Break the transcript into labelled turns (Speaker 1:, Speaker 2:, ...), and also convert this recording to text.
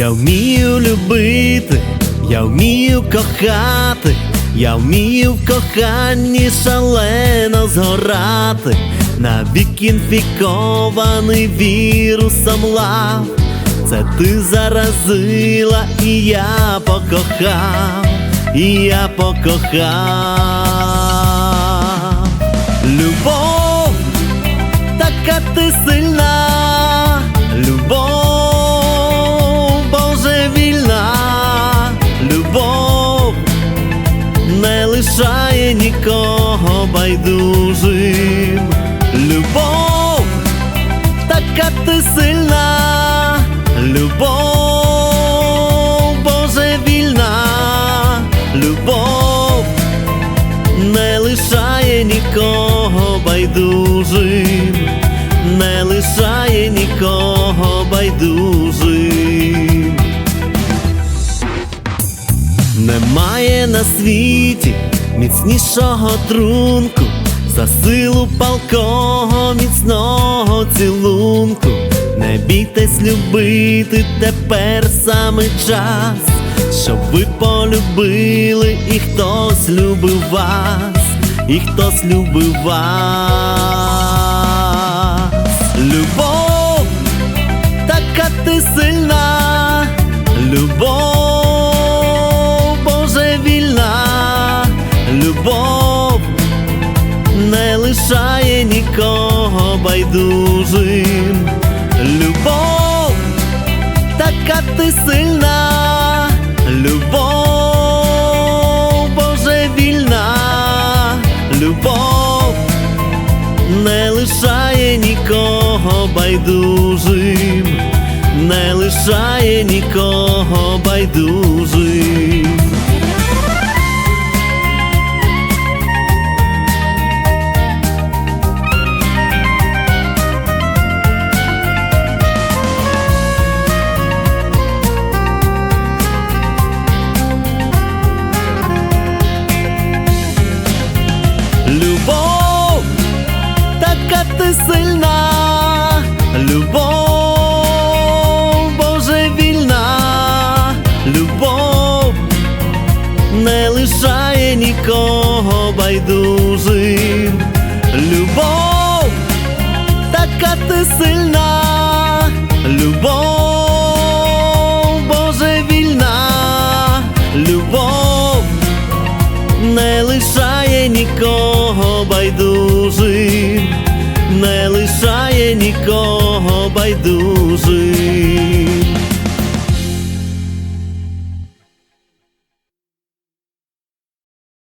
Speaker 1: Я вмію любити, я вмію кохати, я вмію в коханні шалено згорати, навік інфікований вірусом лав. Це ти заразила, і я покохав, і я покохав. Лишає нікого байдужим. Любов, така ти сильна, любов божевільна, любов не лишає нікого байдужим, не лишає нікого байдужим. Немає на світі міцнішого трунку, за силу палкого міцного цілунку. Не бійтесь любити тепер саме час, щоб ви полюбили, і хтось любив вас, і хтось любив вас. Любов, лишає нікого байдужим. Любов, така ти сильна, любов божевільна, любов не лишає нікого байдужим, не лишає нікого байдужим. Така ти сильна, любов божевільна, любов не лишає нікого байдужим. Любов, така ти сильна, любов божевільна, любов не лишає нікого байдужим, не лишає нікого байдужим.